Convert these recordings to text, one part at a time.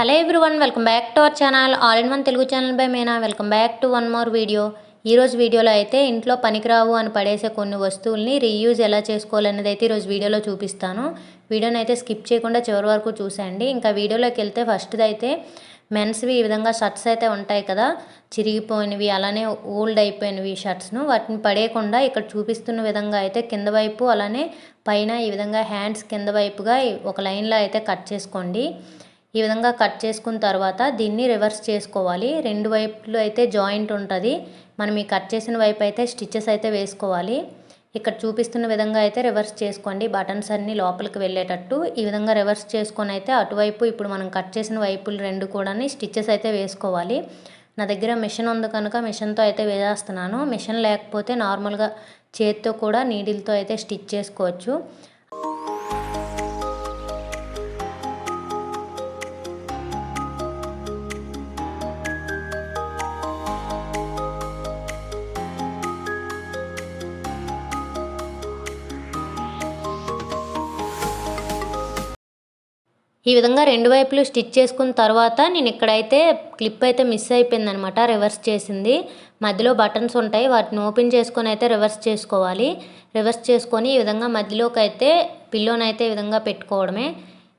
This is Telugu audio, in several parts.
Hello everyone welcome back to our channel. All in one Telugu channel by Meena. Welcome back to one more video. ఈరోజు వీడియోలో అయితే ఇంట్లో పనికిరావు అని పడేసే కొన్ని వస్తువుల్ని రీయూజ్ ఎలా చేసుకోవాలనేది అయితే ఈరోజు వీడియోలో చూపిస్తాను. వీడియోని అయితే స్కిప్ చేయకుండా చివరి వరకు చూసేయండి. ఇంకా వీడియోలోకి వెళ్తే ఫస్ట్ది అయితే మెన్స్వి ఈ విధంగా షర్ట్స్ అయితే ఉంటాయి కదా. చిరిగిపోయినవి అలానే ఓల్డ్ అయిపోయినవి షర్ట్స్ను. వాటిని పడేయకుండా ఇక్కడ చూపిస్తున్న విధంగా అయితే కింద వైపు అలానే పైన ఈ విధంగా హ్యాండ్స్ కింద వైపుగా ఒక లైన్లో అయితే కట్ చేసుకోండి. ఈ విధంగా కట్ చేసుకున్న తర్వాత దీన్ని రివర్స్ చేసుకోవాలి. రెండు వైపులు అయితే జాయింట్ ఉంటుంది. మనం ఈ కట్ చేసిన వైపు అయితే స్టిచ్చెస్ అయితే వేసుకోవాలి. ఇక్కడ చూపిస్తున్న విధంగా అయితే రివర్స్ చేసుకోండి. బటన్స్ అన్నీ లోపలికి వెళ్ళేటట్టు ఈ విధంగా రివర్స్ చేసుకొని అయితే అటువైపు ఇప్పుడు మనం కట్ చేసిన వైపులు రెండు కూడా స్టిచ్చెస్ అయితే వేసుకోవాలి. నా దగ్గర మిషన్ ఉంది కనుక మిషన్తో అయితే వేసేస్తున్నాను. మిషన్ లేకపోతే నార్మల్గా చేతితో కూడా నీడిల్తో అయితే స్టిచ్ చేసుకోవచ్చు. ఈ విధంగా రెండు వైపులు స్టిచ్ చేసుకున్న తర్వాత నేను ఇక్కడైతే క్లిప్ అయితే మిస్ అయిపోయిందనమాట రివర్స్ చేసింది. మధ్యలో బటన్స్ ఉంటాయి వాటిని ఓపెన్ చేసుకొని అయితే రివర్స్ చేసుకోవాలి. రివర్స్ చేసుకొని ఈ విధంగా మధ్యలోకి అయితే పిల్లోనైతే ఈ విధంగా పెట్టుకోవడమే.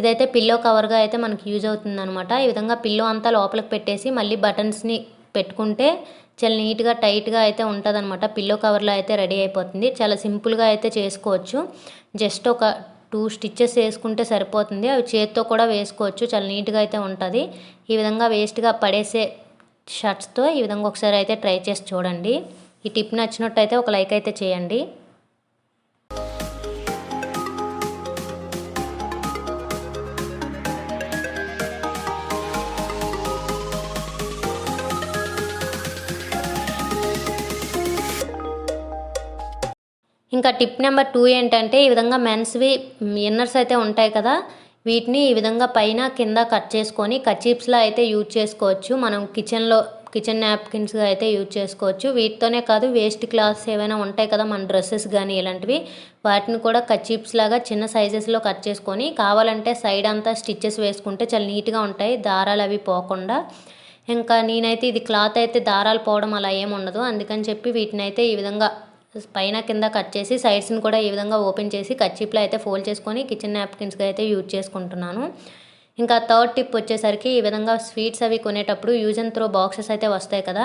ఇదైతే పిల్లో కవర్గా అయితే మనకి యూజ్ అవుతుందనమాట. ఈ విధంగా పిల్లో అంతా లోపలికి పెట్టేసి మళ్ళీ బటన్స్ని పెట్టుకుంటే చాలా నీట్గా టైట్గా అయితే ఉంటుందన్నమాట పిల్లో కవర్లో అయితే రెడీ అయిపోతుంది. చాలా సింపుల్గా అయితే చేసుకోవచ్చు. జస్ట్ ఒక టూ స్టిచ్చెస్ వేసుకుంటే సరిపోతుంది. అవి చేత్తో కూడా వేసుకోవచ్చు. చాలా నీట్గా అయితే ఉంటుంది. ఈ విధంగా వేస్ట్గా పడేసే షర్ట్స్తో ఈ విధంగా ఒకసారి అయితే ట్రై చేసి చూడండి. ఈ టిప్ నచ్చినట్టయితే ఒక లైక్ అయితే చేయండి. ఇంకా టిప్ నెంబర్ టూ ఏంటంటే ఈ విధంగా మెన్స్వి ఇన్నర్స్ అయితే ఉంటాయి కదా వీటిని ఈ విధంగా పైన కింద కట్ చేసుకొని కచీప్స్లో అయితే యూజ్ చేసుకోవచ్చు. మనం కిచెన్లో కిచెన్ నాప్కిన్స్గా అయితే యూజ్ చేసుకోవచ్చు. వీటితోనే కాదు వేస్ట్ క్లాత్స్ ఏవైనా ఉంటాయి కదా మన డ్రెస్సెస్ కానీ ఇలాంటివి వాటిని కూడా కచీప్స్ లాగా చిన్న సైజెస్లో కట్ చేసుకొని కావాలంటే సైడ్ అంతా స్టిచ్చెస్ వేసుకుంటే చాలా నీట్గా ఉంటాయి దారాలు అవి పోకుండా. ఇంకా నేనైతే ఇది క్లాత్ అయితే దారాలు పోవడం అలా ఏమి ఉండదు. అందుకని చెప్పి వీటిని అయితే ఈ విధంగా పైన కింద కట్ చేసి సైడ్స్ని కూడా ఈ విధంగా ఓపెన్ చేసి కచ్చిప్లో అయితే ఫోల్డ్ చేసుకొని కిచెన్ నాప్కిన్స్గా అయితే యూజ్ చేసుకుంటున్నాను. ఇంకా థర్డ్ టిప్ వచ్చేసరికి ఈ విధంగా స్వీట్స్ అవి కొనేటప్పుడు యూజ్ అండ్ త్రో బాక్సెస్ అయితే వస్తాయి కదా.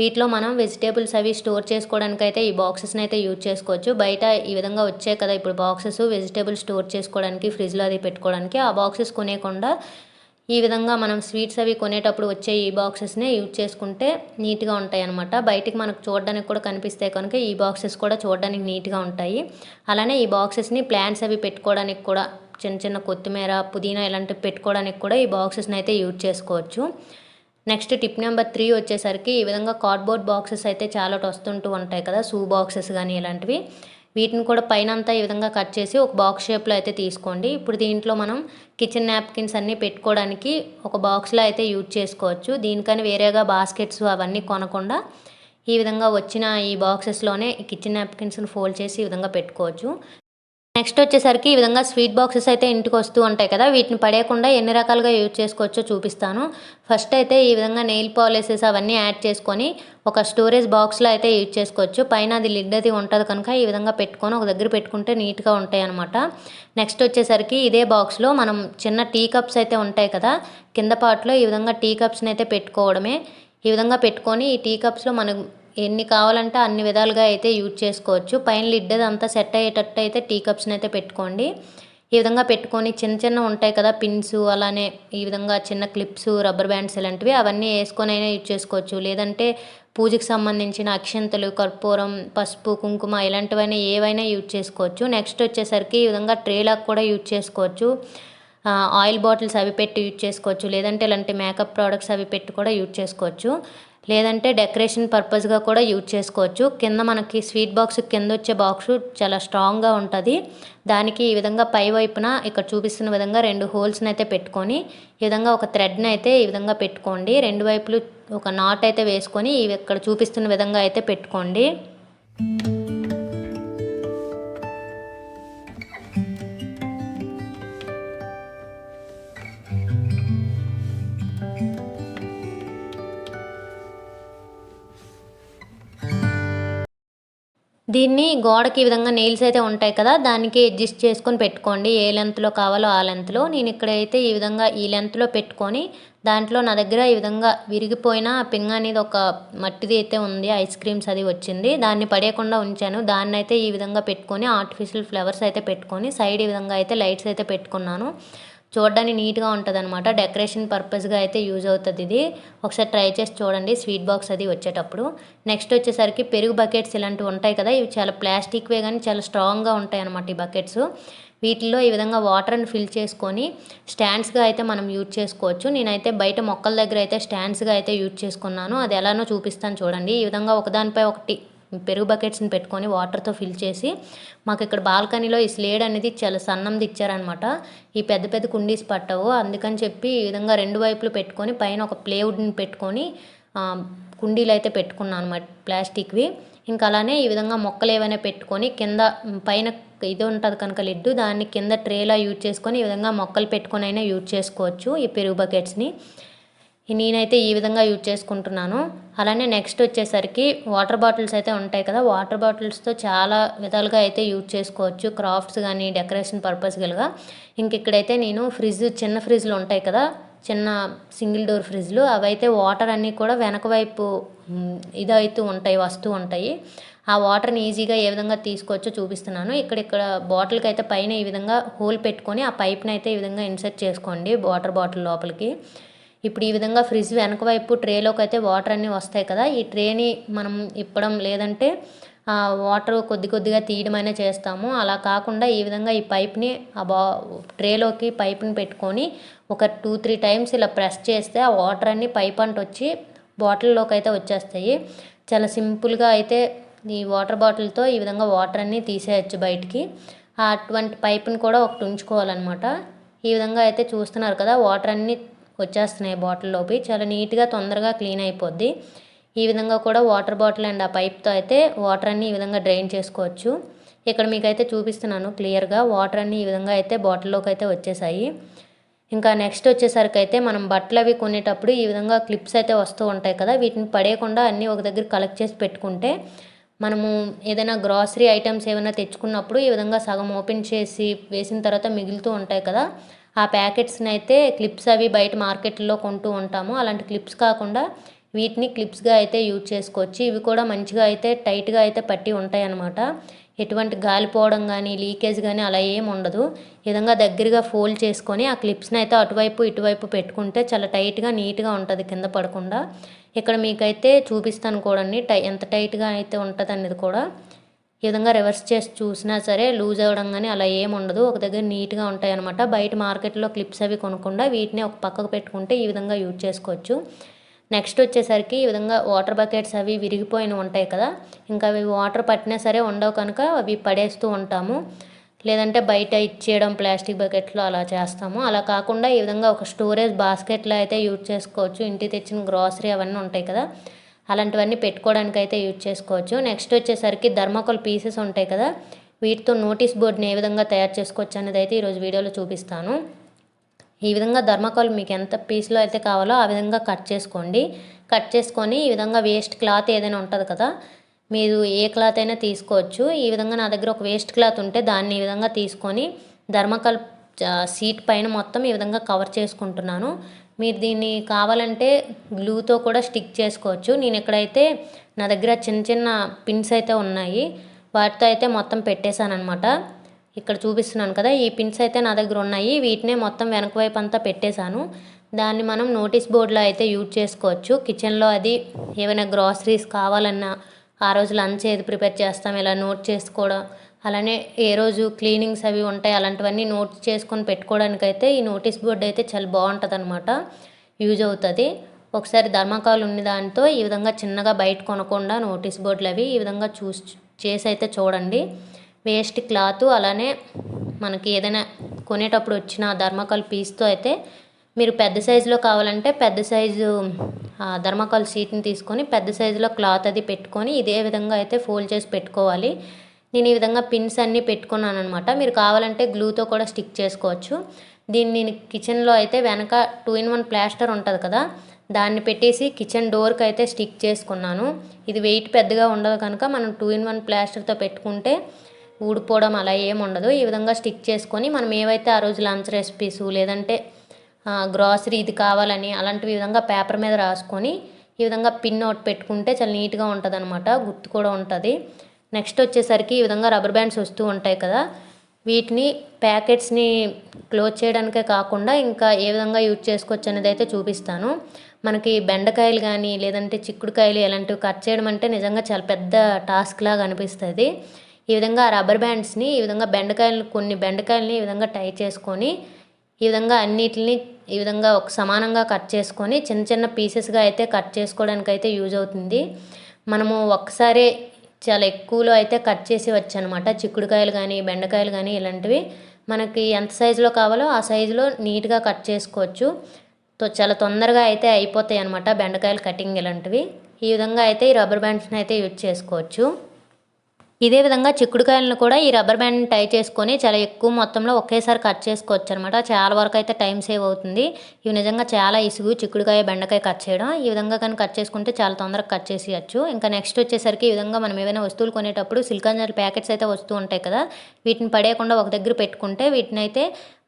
వీటిలో మనం వెజిటేబుల్స్ అవి స్టోర్ చేసుకోవడానికి అయితే ఈ బాక్సెస్ని అయితే యూజ్ చేసుకోవచ్చు. బయట ఈ విధంగా వచ్చాయి కదా ఇప్పుడు బాక్సెస్ వెజిటేబుల్స్ స్టోర్ చేసుకోవడానికి ఫ్రిడ్జ్లో అది పెట్టుకోవడానికి ఆ బాక్సెస్ కొనేకుండా ఈ విధంగా మనం స్వీట్స్ అవి కొనేటప్పుడు వచ్చే ఈ బాక్సెస్నే యూజ్ చేసుకుంటే నీట్గా ఉంటాయి అనమాట బయటికి మనకు చూడడానికి కూడా కనిపిస్తాయి కనుక ఈ బాక్సెస్ కూడా చూడడానికి నీట్గా ఉంటాయి. అలానే ఈ బాక్సెస్ని ప్లాంట్స్ అవి పెట్టుకోవడానికి కూడా చిన్న చిన్న కొత్తిమీర పుదీనా ఇలాంటివి పెట్టుకోవడానికి కూడా ఈ బాక్సెస్ని అయితే యూజ్ చేసుకోవచ్చు. నెక్స్ట్ టిప్ నెంబర్ త్రీ వచ్చేసరికి ఈ విధంగా కార్డ్బోర్డ్ బాక్సెస్ అయితే చాలా వస్తుంటూ ఉంటాయి కదా. షూ బాక్సెస్ కానీ ఇలాంటివి. వీటిని కూడా పైన అంతా ఈ విధంగా కట్ చేసి ఒక బాక్స్ షేప్లో అయితే తీసుకోండి. ఇప్పుడు దీంట్లో మనం కిచెన్ నాప్కిన్స్ అన్నీ పెట్టుకోవడానికి ఒక బాక్స్లో అయితే యూజ్ చేసుకోవచ్చు. దీనికని వేరేగా బాస్కెట్స్ అవన్నీ కొనకుండా ఈ విధంగా వచ్చిన ఈ బాక్సెస్లోనే కిచెన్ నాప్కిన్స్ని ఫోల్డ్ చేసి ఈ విధంగా పెట్టుకోవచ్చు. నెక్స్ట్ వచ్చేసరికి ఈ విధంగా స్వీట్ బాక్సెస్ అయితే ఇంటికి వస్తూ ఉంటాయి కదా వీటిని పడేయకుండా ఎన్ని రకాలుగా యూజ్ చేసుకోవచ్చో చూపిస్తాను. ఫస్ట్ అయితే ఈ విధంగా నెయిల్ పాలిసెస్ అవన్నీ యాడ్ చేసుకొని ఒక స్టోరేజ్ బాక్స్లో అయితే యూజ్ చేసుకోవచ్చు. పైన అది లిడ్ అది ఉంటుంది కనుక ఈ విధంగా పెట్టుకొని ఒక దగ్గర పెట్టుకుంటే నీట్గా ఉంటాయి అనమాట నెక్స్ట్ వచ్చేసరికి ఇదే బాక్స్లో మనం చిన్న టీ కప్స్ అయితే ఉంటాయి కదా కింద పార్ట్లో ఈ విధంగా టీ కప్స్ని అయితే పెట్టుకోవడమే. ఈ విధంగా పెట్టుకొని ఈ టీ కప్స్లో మనం ఎన్ని కావాలంటే అన్ని విధాలుగా అయితే యూజ్ చేసుకోవచ్చు. పైన లిడ్ అంతా సెట్ అయ్యేటట్టు అయితే టీ కప్స్ని అయితే పెట్టుకోండి. ఈ విధంగా పెట్టుకొని చిన్న చిన్న ఉంటాయి కదా పిన్స్ అలానే ఈ విధంగా చిన్న క్లిప్స్ రబ్బర్ బ్యాండ్స్ ఇలాంటివి అవన్నీ వేసుకొని అయినా యూజ్ చేసుకోవచ్చు. లేదంటే పూజకి సంబంధించిన అక్షంతలు కర్పూరం పసుపు కుంకుమ ఇలాంటివైనా ఏవైనా యూజ్ చేసుకోవచ్చు. నెక్స్ట్ వచ్చేసరికి ఈ విధంగా ట్రేలాక్ కూడా యూజ్ చేసుకోవచ్చు. ఆయిల్ బాటిల్స్ అవి పెట్టి యూజ్ చేసుకోవచ్చు. లేదంటే ఇలాంటి మేకప్ ప్రోడక్ట్స్ అవి పెట్టి కూడా యూజ్ చేసుకోవచ్చు. లేదంటే డెకరేషన్ పర్పస్గా కూడా యూజ్ చేసుకోవచ్చు. కింద మనకి స్వీట్ బాక్స్ కింద వచ్చే బాక్స్ చాలా స్ట్రాంగ్గా ఉంటుంది. దానికి ఈ విధంగా పై వైపున ఇక్కడ చూపిస్తున్న విధంగా రెండు హోల్స్ని అయితే పెట్టుకొని ఈ విధంగా ఒక థ్రెడ్ని అయితే ఈ విధంగా పెట్టుకోండి. రెండు వైపులు ఒక నాట్ అయితే వేసుకొని ఇక్కడ చూపిస్తున్న విధంగా అయితే పెట్టుకోండి. దీన్ని గోడకి ఈ విధంగా నెయిల్స్ అయితే ఉంటాయి కదా దానికి అడ్జస్ట్ చేసుకొని పెట్టుకోండి. ఏ లెంత్లో కావాలో ఆ లెంత్లో నేను ఇక్కడైతే ఈ విధంగా ఈ లెంత్లో పెట్టుకొని దాంట్లో నా దగ్గర ఈ విధంగా విరిగిపోయిన పింగ అనేది ఒక మట్టిది అయితే ఉంది ఐస్ క్రీమ్స్ అది వచ్చింది. దాన్ని పడేయకుండా ఉంచాను. దాన్ని అయితే ఈ విధంగా పెట్టుకొని ఆర్టిఫిషియల్ ఫ్లవర్స్ అయితే పెట్టుకొని సైడ్ ఈ విధంగా అయితే లైట్స్ అయితే పెట్టుకున్నాను. చూడడానికి నీట్గా ఉంటుంది అనమాట డెకరేషన్ పర్పస్గా అయితే యూజ్ అవుతుంది ఇది. ఒకసారి ట్రై చేసి చూడండి. స్వీట్ బాక్స్ అది వచ్చేటప్పుడు. నెక్స్ట్ వచ్చేసరికి పెరుగు బకెట్స్ ఇలాంటివి ఉంటాయి కదా. ఇవి చాలా ప్లాస్టిక్వే కానీ చాలా స్ట్రాంగ్గా ఉంటాయి అనమాట ఈ బకెట్స్. వీటిలో ఈ విధంగా వాటర్ని ఫిల్ చేసుకొని స్టాండ్స్గా అయితే మనం యూజ్ చేసుకోవచ్చు. నేనైతే బయట మొక్కల దగ్గర అయితే స్టాండ్స్గా అయితే యూజ్ చేసుకున్నాను. అది ఎలానో చూపిస్తాను చూడండి. ఈ విధంగా ఒకదానిపై ఒకటి పెరుగు బకెట్స్ని పెట్టుకొని వాటర్తో ఫిల్ చేసి మాకు ఇక్కడ బాల్కనీలో ఈ స్లేడ్ అనేది చాలా సన్నంది ఇచ్చారనమాట ఈ పెద్ద పెద్ద కుండీస్ పట్టవు. అందుకని చెప్పి ఈ విధంగా రెండు వైపులు పెట్టుకొని పైన ఒక ప్లేవుడ్ని పెట్టుకొని కుండీలు అయితే పెట్టుకున్నాను అనమాట ప్లాస్టిక్వి. ఇంకా అలానే ఈ విధంగా మొక్కలు ఏవైనా పెట్టుకొని కింద పైన ఇది ఉంటుంది కనుక లిడ్డు దాన్ని కింద ట్రేలా యూజ్ చేసుకొని ఈ విధంగా మొక్కలు పెట్టుకొని అయినా యూజ్ చేసుకోవచ్చు ఈ పెరుగు బకెట్స్ని. నేనైతే ఈ విధంగా యూజ్ చేసుకుంటున్నాను. అలానే నెక్స్ట్ వచ్చేసరికి వాటర్ బాటిల్స్ అయితే ఉంటాయి కదా వాటర్ బాటిల్స్తో చాలా విధాలుగా అయితే యూజ్ చేసుకోవచ్చు. క్రాఫ్ట్స్ కానీ డెకరేషన్ పర్పస్ గలుగా. ఇంక ఇక్కడైతే నేను ఫ్రిడ్జ్ చిన్న ఫ్రిడ్జ్లు ఉంటాయి కదా చిన్న సింగిల్ డోర్ ఫ్రిడ్జ్లు అవైతే వాటర్ అన్నీ కూడా వెనక వైపు ఇదైతూ ఉంటాయి వస్తూ ఉంటాయి. ఆ వాటర్ని ఈజీగా ఏ విధంగా తీసుకోవచ్చో చూపిస్తున్నాను. ఇక్కడ ఇక్కడ బాటిల్కి అయితే పైన ఈ విధంగా హోల్ పెట్టుకొని ఆ పైప్ని అయితే ఈ విధంగా ఇన్సర్ట్ చేసుకోండి వాటర్ బాటిల్ లోపలికి. ఇప్పుడు ఈ విధంగా ఫ్రిడ్జ్ వెనక వైపు ట్రేలోకి అయితే వాటర్ అన్నీ వస్తాయి కదా ఈ ట్రేని మనం ఇప్పడం లేదంటే వాటర్ కొద్ది కొద్దిగా తీయడమైనా చేస్తాము. అలా కాకుండా ఈ విధంగా ఈ పైప్ని ఆ బా ట్రేలోకి పైప్ని పెట్టుకొని ఒక టూ త్రీ టైమ్స్ ఇలా ప్రెస్ చేస్తే ఆ వాటర్ అన్నీ పైప్ అంట వచ్చి బాటిల్లోకి అయితే వచ్చేస్తాయి. చాలా సింపుల్గా అయితే ఈ వాటర్ బాటిల్తో ఈ విధంగా వాటర్ అన్నీ తీసేయచ్చు బయటికి. అటువంటి పైప్ని కూడా ఒకటి ఉంచుకోవాలన్నమాట. ఈ విధంగా అయితే చూస్తున్నారు కదా వాటర్ అన్నీ వచ్చేస్తున్నాయి బాటిల్లోపి చాలా నీట్గా తొందరగా క్లీన్ అయిపోద్ది. ఈ విధంగా కూడా వాటర్ బాటిల్ అండ్ ఆ పైప్తో అయితే వాటర్ అన్ని ఈ విధంగా డ్రైన్ చేసుకోవచ్చు. ఇక్కడ మీకైతే చూపిస్తున్నాను క్లియర్గా. వాటర్ అన్ని ఈ విధంగా అయితే బాటిల్లోకి అయితే వచ్చేసాయి. ఇంకా నెక్స్ట్ వచ్చేసరికి అయితే మనం బట్టలు అవి కొనేటప్పుడు ఈ విధంగా క్లిప్స్ అయితే వస్తూ ఉంటాయి కదా వీటిని పడేయకుండా అన్నీ ఒక దగ్గర కలెక్ట్ చేసి పెట్టుకుంటే మనము ఏదైనా గ్రాసరీ ఐటమ్స్ ఏమైనా తెచ్చుకున్నప్పుడు ఈ విధంగా సగం ఓపెన్ చేసి వేసిన తర్వాత మిగులుతూ ఉంటాయి కదా ఆ ప్యాకెట్స్ని అయితే క్లిప్స్ అవి బయట మార్కెట్లో కొంటూ ఉంటాము. అలాంటి క్లిప్స్ కాకుండా వీటిని క్లిప్స్గా అయితే యూజ్ చేసుకోవచ్చు. ఇవి కూడా మంచిగా అయితే టైట్గా అయితే పట్టి ఉంటాయి అన్నమాట ఎటువంటి గాలిపోవడం కానీ లీకేజ్ కానీ అలా ఏం ఉండదు. విధంగా దగ్గరగా ఫోల్డ్ చేసుకొని ఆ క్లిప్స్ని అయితే అటువైపు ఇటువైపు పెట్టుకుంటే చాలా టైట్గా నీట్గా ఉంటుంది కింద పడకుండా. ఇక్కడ మీకైతే చూపిస్తాను కూడా టై ఎంత టైట్గా అయితే ఉంటుంది అనేది కూడా. ఈ విధంగా రివర్స్ చేసి చూసినా సరే లూజ్ అవ్వడం కానీ అలా ఏమి ఉండదు. ఒక దగ్గర నీట్గా ఉంటాయి అనమాట బయట మార్కెట్లో క్లిప్స్ అవి కొనకుండా వీటిని ఒక పక్కకు పెట్టుకుంటే ఈ విధంగా యూజ్ చేసుకోవచ్చు. నెక్స్ట్ వచ్చేసరికి ఈ విధంగా వాటర్ బకెట్స్ అవి విరిగిపోయిన ఉంటాయి కదా. ఇంకా అవి వాటర్ పట్టినా సరే ఉండవు కనుక అవి పడేస్తూ ఉంటాము. లేదంటే బయట ఇచ్చేయడం ప్లాస్టిక్ బకెట్లో అలా చేస్తాము. అలా కాకుండా ఈ విధంగా ఒక స్టోరేజ్ బాస్కెట్లో అయితే యూజ్ చేసుకోవచ్చు. ఇంటి తెచ్చిన గ్రాసరీ అవన్నీ ఉంటాయి కదా. అలాంటివన్నీ పెట్టుకోవడానికి అయితే యూజ్ చేసుకోవచ్చు. నెక్స్ట్ వచ్చేసరికి ధర్మకోల్ పీసెస్ ఉంటాయి కదా వీటితో నోటీస్ బోర్డ్ని ఏ విధంగా తయారు చేసుకోవచ్చు అనేది అయితే ఈరోజు వీడియోలో చూపిస్తాను. ఈ విధంగా ధర్మకోల్ మీకు ఎంత పీస్లో అయితే కావాలో ఆ విధంగా కట్ చేసుకోండి. కట్ చేసుకొని ఈ విధంగా వేస్ట్ క్లాత్ ఏదైనా ఉంటుంది కదా మీరు ఏ క్లాత్ అయినా తీసుకోవచ్చు. ఈ విధంగా నా దగ్గర ఒక వేస్ట్ క్లాత్ ఉంటే దాన్ని ఈ విధంగా తీసుకొని ధర్మకాల్ సీట్ పైన మొత్తం ఈ విధంగా కవర్ చేసుకుంటున్నాను. మీరు దీన్ని కావాలంటే గ్లూతో కూడా స్టిక్ చేసుకోవచ్చు. నేను ఎక్కడైతే నా దగ్గర చిన్న చిన్న పిన్స్ అయితే ఉన్నాయి వాటితో అయితే మొత్తం పెట్టేశాను అనమాట ఇక్కడ చూపిస్తున్నాను కదా ఈ పిన్స్ అయితే నా దగ్గర ఉన్నాయి. వీటినే మొత్తం వెనక వైపు అంతా పెట్టేశాను. దాన్ని మనం నోటీస్ బోర్డులో అయితే యూజ్ చేసుకోవచ్చు. కిచెన్లో అది ఏమైనా గ్రాసరీస్ కావాలన్నా ఆ రోజు లంచ్ ఏది ప్రిపేర్ చేస్తాం ఇలా నోట్ చేసుకోవడం అలానే ఏ రోజు క్లీనింగ్స్ అవి ఉంటాయి అలాంటివన్నీ నోట్ చేసుకొని పెట్టుకోవడానికి అయితే ఈ నోటీస్ బోర్డు అయితే చాలా బాగుంటుంది అనమాట యూజ్ అవుతుంది. ఒకసారి ధర్మకాలు ఉన్న దానితో ఈ విధంగా చిన్నగా బయట కొనకుండా నోటీస్ బోర్డులు అవి ఈ విధంగా చూసి చేసి అయితే చూడండి. వేస్ట్ క్లాత్ అలానే మనకి ఏదైనా కొనేటప్పుడు వచ్చిన ధర్మకాల్ పీస్తో అయితే మీరు పెద్ద సైజులో కావాలంటే పెద్ద సైజు ధర్మకాల్ షీట్ని తీసుకొని పెద్ద సైజులో క్లాత్ అది పెట్టుకొని ఇదే విధంగా అయితే ఫోల్డ్ చేసి పెట్టుకోవాలి. నేను ఈ విధంగా పిన్స్ అన్నీ పెట్టుకున్నాను అనమాట మీరు కావాలంటే గ్లూతో కూడా స్టిక్ చేసుకోవచ్చు. దీన్ని నేను కిచెన్లో అయితే వెనక టూ ఇన్ వన్ ప్లాస్టర్ ఉంటుంది కదా దాన్ని పెట్టేసి కిచెన్ డోర్కి అయితే స్టిక్ చేసుకున్నాను. ఇది వెయిట్ పెద్దగా ఉండదు కనుక మనం టూ ఇన్ వన్ ప్లాస్టర్తో పెట్టుకుంటే ఊడిపోవడం అలా ఏం ఉండదు. ఈ విధంగా స్టిక్ చేసుకొని మనం ఏవైతే ఆ రోజు లంచ్ రెసిపీస్ లేదంటే గ్రాసరీ ఇది కావాలని అలాంటివి విధంగా పేపర్ మీద రాసుకొని ఈ విధంగా పిన్ ఒకటి పెట్టుకుంటే చాలా నీట్గా ఉంటుంది అనమాట గుర్తు కూడా ఉంటుంది. నెక్స్ట్ వచ్చేసరికి ఈ విధంగా రబ్బర్ బ్యాండ్స్ వస్తూ ఉంటాయి కదా. వీటిని ప్యాకెట్స్ని క్లోజ్ చేయడానికే కాకుండా ఇంకా ఏ విధంగా యూజ్ చేసుకోవచ్చు అనేది అయితే చూపిస్తాను. మనకి బెండకాయలు కానీ లేదంటే చిక్కుడుకాయలు ఇలాంటివి కట్ చేయడం అంటే నిజంగా చాలా పెద్ద టాస్క్ లాగా అనిపిస్తుంది. ఈ విధంగా రబ్బర్ బ్యాండ్స్ని ఈ విధంగా బెండకాయలు కొన్ని బెండకాయలని ఈ విధంగా టై చేసుకొని ఈ విధంగా అన్నిటిని ఈ విధంగా ఒక సమానంగా కట్ చేసుకొని చిన్న చిన్న పీసెస్గా అయితే కట్ చేసుకోవడానికి అయితే యూజ్ అవుతుంది. మనము ఒక్కసారే చాలా ఎక్కువలో అయితే కట్ చేసి వచ్చనమాట. చిక్కుడుకాయలు కానీ బెండకాయలు కానీ ఇలాంటివి మనకి ఎంత సైజులో కావాలో ఆ సైజులో నీట్గా కట్ చేసుకోవచ్చు. చాలా తొందరగా అయితే అయిపోతాయి అనమాట బెండకాయలు కటింగ్ ఇలాంటివి. ఈ విధంగా అయితే ఈ రబ్బర్ బ్యాండ్స్ని అయితే యూజ్ చేసుకోవచ్చు. ఇదే విధంగా చిక్కుడుకాయలను కూడా ఈ రబ్బర్ బ్యాండ్ టై చేసుకొని చాలా ఎక్కువ మొత్తంలో ఒకేసారి కట్ చేసుకోవచ్చు అనమాట చాలా వరకు అయితే టైం సేవ్ అవుతుంది. ఇవి నిజంగా చాలా ఇసుగు చిక్కుడుకాయ బెండకాయ కట్ చేయడం. ఈ విధంగా కానీ కట్ చేసుకుంటే చాలా తొందరగా కట్ చేసేయచ్చు. ఇంకా నెక్స్ట్ వచ్చేసరికి ఈ విధంగా మనం ఏమైనా వస్తువులు కొనేటప్పుడు సిల్కాంజర్ ప్యాకెట్స్ అయితే వస్తూ ఉంటాయి కదా వీటిని పడేయకుండా ఒక దగ్గర పెట్టుకుంటే వీటిని అయితే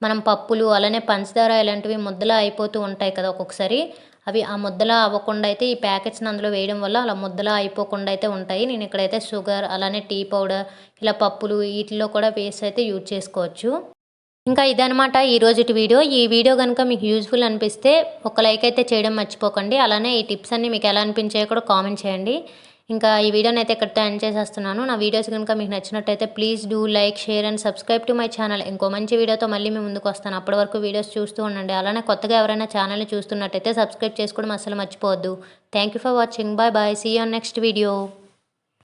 మనం పప్పులు అలానే పంచదార ఇలాంటివి ముద్దలా అయిపోతూ ఉంటాయి కదా ఒక్కొక్కసారి. అవి ఆ ముద్దలా అవ్వకుండా అయితే ఈ ప్యాకెట్స్ని అందులో వేయడం వల్ల అలా ముద్దలా అయిపోకుండా అయితే ఉంటాయి. నేను ఇక్కడైతే షుగర్ అలానే టీ పౌడర్ ఇలా పప్పులు వీటిలో కూడా వేసి అయితే యూజ్ చేసుకోవచ్చు. ఇంకా ఇదనమాట ఈరోజుటి వీడియో. ఈ వీడియో కనుక మీకు యూజ్ఫుల్ అనిపిస్తే ఒక లైక్ అయితే చేయడం మర్చిపోకండి. అలానే ఈ టిప్స్ అన్నీ మీకు ఎలా అనిపించాయో కూడా కామెంట్ చేయండి. ఇంకా ఈ వీడియోని అయితే ఇక్కడ ఎండ్ చేసేస్తున్నాను. నా వీడియోస్ కనుక మీకు నచ్చినట్టయితే please do like share and subscribe to my channel ఇంకో మంచి వీడియోతో మళ్ళీ మేము ముందుకు వస్తాను. అప్పటి వరకు వీడియోస్ చూస్తూ ఉండండి. అలానే కొత్తగా ఎవరైనా ఛానల్ని చూస్తున్నట్టయితే సబ్స్క్రైబ్ చేసుకోవడం అసలు మర్చిపోవద్దు. Thank you for watching bye bye see on next video